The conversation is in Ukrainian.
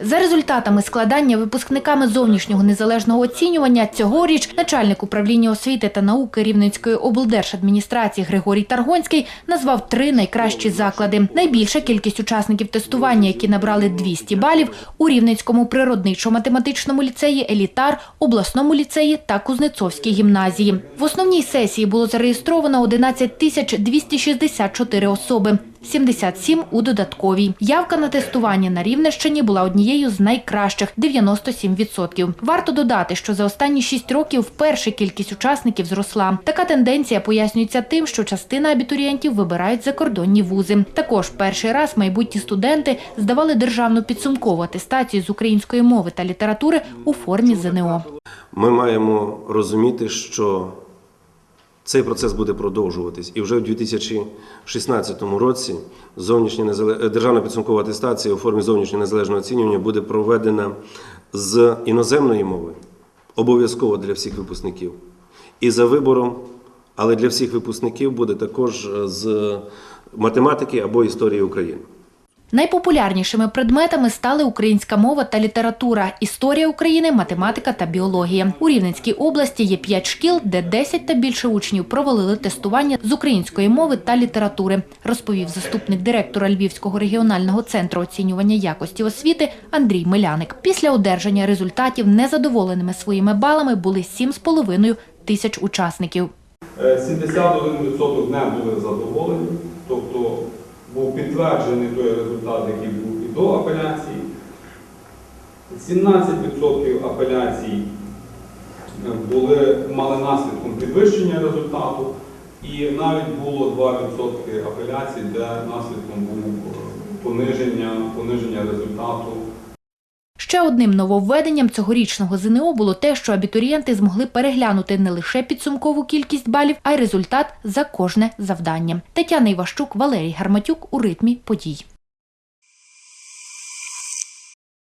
За результатами складання випускниками зовнішнього незалежного оцінювання цьогоріч начальник управління освіти та науки Рівненської облдержадміністрації Григорій Таргонський назвав три найкращі заклади. Найбільша кількість учасників тестування, які набрали 200 балів, у Рівненському природничо-математичному ліцеї Елітар, обласному ліцеї та Кузнецовській гімназії. В основній сесії було зареєстровано 11 тисяч 264 особи. 77 у додатковій. Явка на тестування на Рівненщині була однією з найкращих 97%. Варто додати, що за останні 6 років вперше кількість учасників зросла. Така тенденція пояснюється тим, що частина абітурієнтів вибирають закордонні вузи. Також перший раз майбутні студенти здавали державну підсумкову атестацію з української мови та літератури у формі ЗНО. Ми маємо розуміти, що цей процес буде продовжуватись, і вже в 2016 році зовнішня незале- державна підсумкова атестація у формі зовнішнього незалежного оцінювання буде проведена з іноземної мови, обов'язково для всіх випускників. І за вибором, але для всіх випускників буде також з математики або історії України. Найпопулярнішими предметами стали українська мова та література, історія України, математика та біологія. У Рівненській області є п'ять шкіл, де 10 та більше учнів провалили тестування з української мови та літератури, розповів заступник директора Львівського регіонального центру оцінювання якості освіти Андрій Миляник. Після одержання результатів незадоволеними своїми балами були 7,5 тисяч учасників. Е, 71% не були задоволені, тобто був підтверджений той результат, який був і до апеляції. 17% апеляцій е, були, мали наслідком підвищення результату, і навіть було 2% апеляцій, де наслідком був е, пониження, пониження результату Ще одним нововведенням цьогорічного ЗНО було те, що абітурієнти змогли переглянути не лише підсумкову кількість балів, а й результат за кожне завдання. Тетяна Іващук, Валерій Гарматюк у ритмі подій.